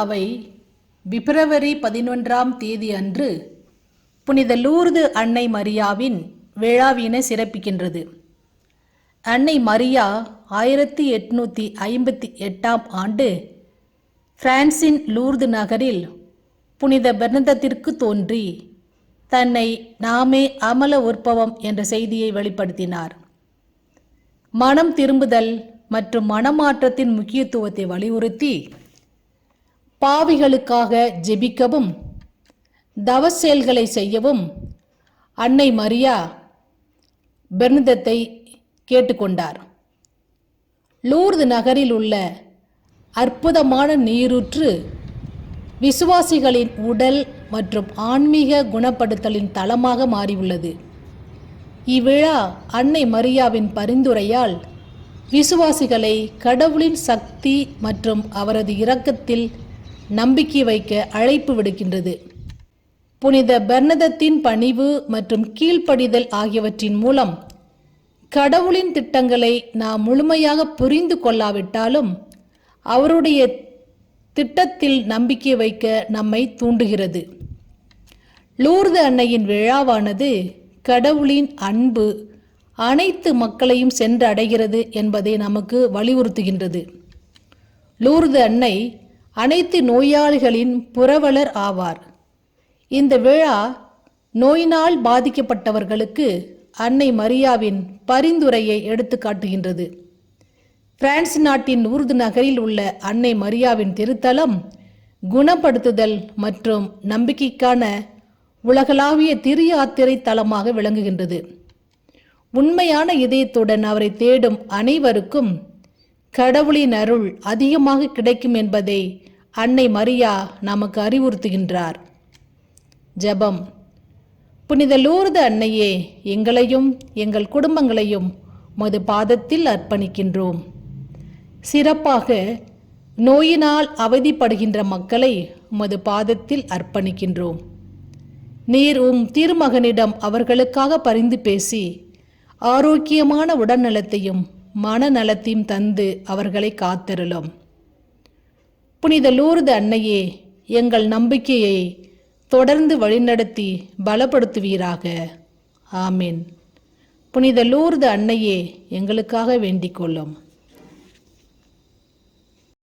அவை பிப்ரவரி பதினொன்றாம் தேதி அன்று புனித லூர்து அன்னை மரியாவின் விழாவினை சிறப்பிக்கின்றது. அன்னை மரியா ஆயிரத்தி எட்நூற்றி ஐம்பத்தி எட்டாம் ஆண்டு பிரான்சின் லூர்து நகரில் புனித பெர்னதத்திற்கு தோன்றி தன்னை நாமே அமல உற்பவம் என்ற செய்தியை வெளிப்படுத்தினார். மனம் திரும்புதல் மற்றும் மனமாற்றத்தின் முக்கியத்துவத்தை வலியுறுத்தி பாவிகளுக்காக ஜெபிக்கவும் தவசெயல்களை செய்யவும் அன்னை மரியா பெர்னிதத்தை கேட்டுக்கொண்டார். லூர்து நகரில் உள்ள அற்புதமான நீரூற்று விசுவாசிகளின் உடல் மற்றும் ஆன்மீக குணப்படுத்தலின் தளமாக மாறியுள்ளது. இவ்விழா அன்னை மரியாவின் பரிந்துரையால் விசுவாசிகளை கடவுளின் சக்தி மற்றும் அவரது இரக்கத்தில் நம்பிக்கை வைக்க அழைப்பு விடுக்கின்றது. புனித பெர்னதத்தின் பணிவு மற்றும் கீழ்ப்படிதல் ஆகியவற்றின் மூலம் கடவுளின் திட்டங்களை நாம் முழுமையாக புரிந்து கொள்ளாவிட்டாலும் அவருடைய திட்டத்தில் நம்பிக்கை வைக்க நம்மை தூண்டுகிறது. லூர்து அன்னையின் விழாவானது கடவுளின் அன்பு அனைத்து மக்களையும் சென்றடைகிறது என்பதை நமக்கு வலியுறுத்துகின்றது. லூர்து அன்னை அனைத்து நோயாளிகளின் புரவலர் ஆவார். இந்த விழா நோயினால் பாதிக்கப்பட்டவர்களுக்கு அன்னை மரியாவின் பரிந்துரையை எடுத்து காட்டுகின்றது. பிரான்ஸ் நாட்டின் ஊர்து நகரில் உள்ள அன்னை மரியாவின் திருத்தலம் குணப்படுத்துதல் மற்றும் நம்பிக்கைக்கான உலகளாவிய திருயாத்திரை தலமாக விளங்குகின்றது. உண்மையான இதயத்துடன் அவரை தேடும் அனைவருக்கும் கடவுளின் அருள் அதிகமாக கிடைக்கும் என்பதை அன்னை மரியா நமக்கு அறிவுறுத்துகின்றார். ஜெபம். புனித லூர்து அன்னையே எங்களையும் எங்கள் குடும்பங்களையும் மது பாதத்தில் அர்ப்பணிக்கின்றோம். சிறப்பாக நோயினால் அவதிப்படுகின்ற மக்களை உமது பாதத்தில் அர்ப்பணிக்கின்றோம். நீர் உம் திருமகனிடம் அவர்களுக்காக பரிந்து பேசி ஆரோக்கியமான உடல்நலத்தையும் மனநலத்தையும் தந்து அவர்களை காத்திருளும். புனித லூர்து அன்னையே எங்கள் நம்பிக்கையை தொடர்ந்து வழிநடத்தி பலப்படுத்துவீராக. ஆமீன். புனித லூர்து அன்னையே எங்களுக்காக வேண்டிக் கொள்ளும்.